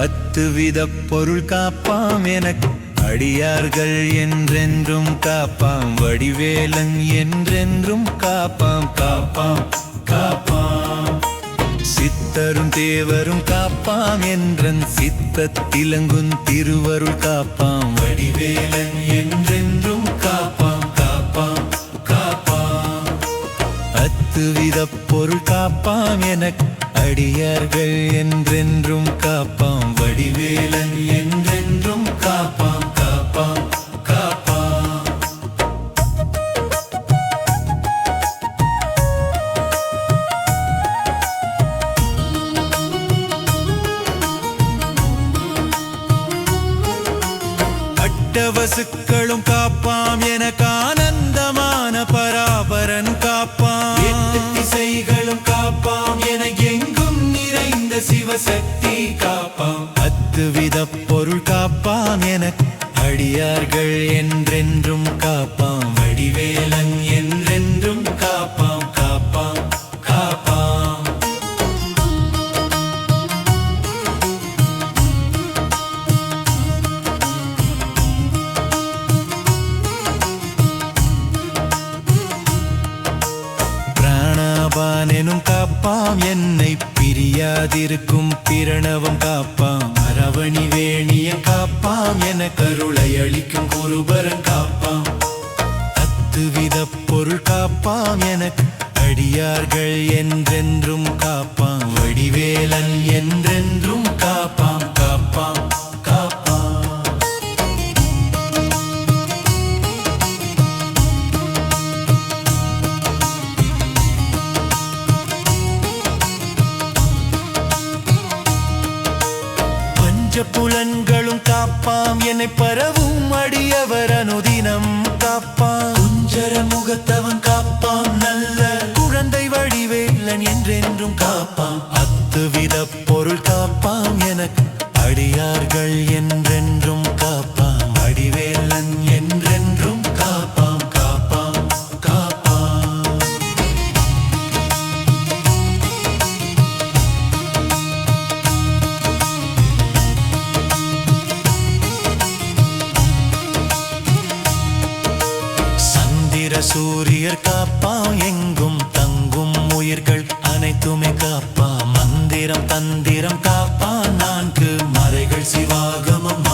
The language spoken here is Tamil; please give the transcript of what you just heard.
அத்துவித பொருள் காப்பாம் எனக்கு அடியார்கள் என்றென்றும் காப்பாம். வடிவேலன் என்றென்றும் காப்பாம். காப்பாம் காப்பாம். சித்தரும் தேவரும் காப்பாம் என்றன் சித்தத்திலங்குன் திருவருள் காப்பாம். வடிவேலன் என்றென்றும் காப்பாம். காப்பாம் காப்பாம். அத்துவித பொருள் காப்பாம் எனக்கு அடியார்கள் என்றென்றும் காப்பாம். வடிவேலன் என்றென்றும் காப்பாம். காப்பாம். காப்பாம். அட்டவசுக்களும் காப்பாம் எனக்கு ஆனந்தமான பராபரன் காப்பாம். திசைகளும் காப்பாம் என சிவசக்தி காப்பாம் அத்துவித பொருள் காப்பாம் என அடியார்கள் என்றென்றும் காப்பாம் வடிவேலன் என்றென்றும் காப்பாம் காப்பாம் காப்பாம் பிராணாபானெனும் காப்பாம் என்னை பிரியாதிருக்கும் பிரணவம் காப்பாம். அரவணி வேணிய காப்பாம் என கருளை அளிக்கும் குருபரன் காப்பாம். அத்துவித பொருள் காப்பாம் என அடியார்கள் என்றென்றும் காப்பாம். வடிவேலன் என்றென்றும் புலன்களும் காப்பாம். என்னை பரவும் அடியவர் அனுதினம் காப்பாம். குஞ்சர முகத்தவன் காப்பாம் நல்ல குழந்தை வடிவேலன் என்றென்றும் காப்பாம். அத்துவித பொருள் காப்பாம் எனக்கு அடியார்கள் என்றென்றும் சூரியர் காப்பா எங்கும் தங்கும் உயிர்கள் அனைத்துமே காப்பா. மந்திரம் தந்திரம் காப்பா நான்கு மறைகள் சிவாகமம்